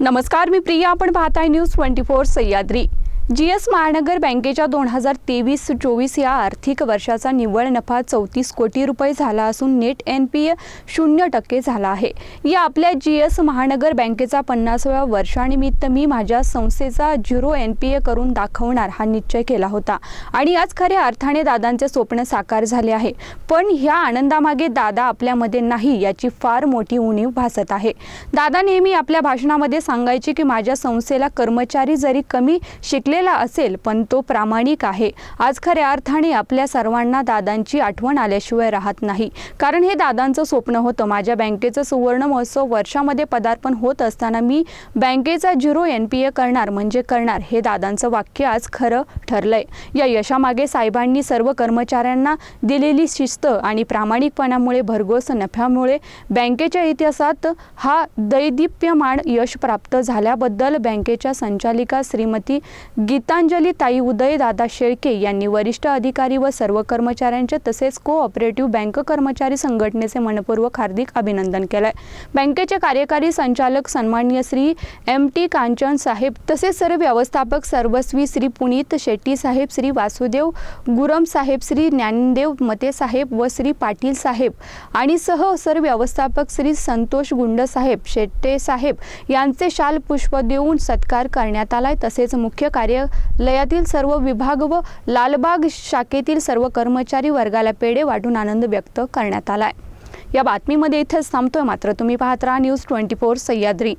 नमस्कार मी प्रिया. आपण पाहताय news twenty four Sahyadri. G S Mahanagar बँकेच्या दोन हजार तेवीस चोवीस या आर्थिक वर्षाचा निव्वळ नफा चौतीस कोटी रुपये झाला असून नेट एन पी ए शून्य टक्के झाला आहे. या आपल्या जी एस महानगर बँकेचा पन्नासाव्या वर्षानिमित्त मी माझ्या संस्थेचा झिरो एन पी ए करून दाखवणार हा निश्चय केला होता. आणि आज खऱ्या अर्थाने दादांचे स्वप्न साकार झाले आहे. पण ह्या आनंदामागे दादा आपल्यामध्ये नाही याची फार मोठी उणीव भासत आहे. दादा नेहमी आपल्या भाषणामध्ये सांगायचे की माझ्या संस्थेला कर्मचारी जरी कमी शिकले शिकलेला असेल पण तो प्रामाणिक आहे. आज खऱ्या अर्थाने आपल्या सर्वांना दादांची आठवण आल्याशिवाय राहत नाही. कारण हे दादांचं स्वप्न होतं. माझ्या बँकेचं सुवर्ण महोत्सव वर्षामध्ये पदार्पण होत असताना मी बँकेचा झिरो एन पी ए करणार म्हणजे करणार हे दादांचं वाक्य आज खरं ठरलंय. या यशामागे साहेबांनी सर्व कर्मचाऱ्यांना दिलेली शिस्त आणि प्रामाणिकपणामुळे भरघोस नफ्यामुळे बँकेच्या इतिहासात हा दैदिप्यमान यश प्राप्त झाल्याबद्दल बँकेच्या संचालिका श्रीमती गीतांजली ताई उदय दादा शेळके यांनी वरिष्ठ अधिकारी व सर्व कर्मचाऱ्यांचे तसेच को ऑपरेटिव्ह बँक कर्मचारी संघटनेचे मनपूर्वक हार्दिक अभिनंदन केलंय. बँकेचे कार्यकारी संचालक सन्माननीय श्री एम टी कांचन साहेब तसेच सर्व व्यवस्थापक सर्वस्वी श्री पुनीत शेट्टी साहेब श्री वासुदेव गुरम साहेब श्री ज्ञानदेव मते साहेब व श्री पाटील साहेब आणि सह सर्व व्यवस्थापक श्री संतोष गुंड साहेब शेट्टे साहेब यांचे शाल पुष्प देऊन सत्कार करण्यात आलाय. तसेच मुख्य कार्य कार्यालयातील सर्व विभाग व लालबाग शाखेतील सर्व कर्मचारी वर्गाला पेढे वाटून आनंद व्यक्त करण्यात आलाय. या बातमीमध्ये इथेच थांबतोय मात्र. तुम्ही पाहत राहा न्यूज ट्वेंटी फोर सह्याद्री.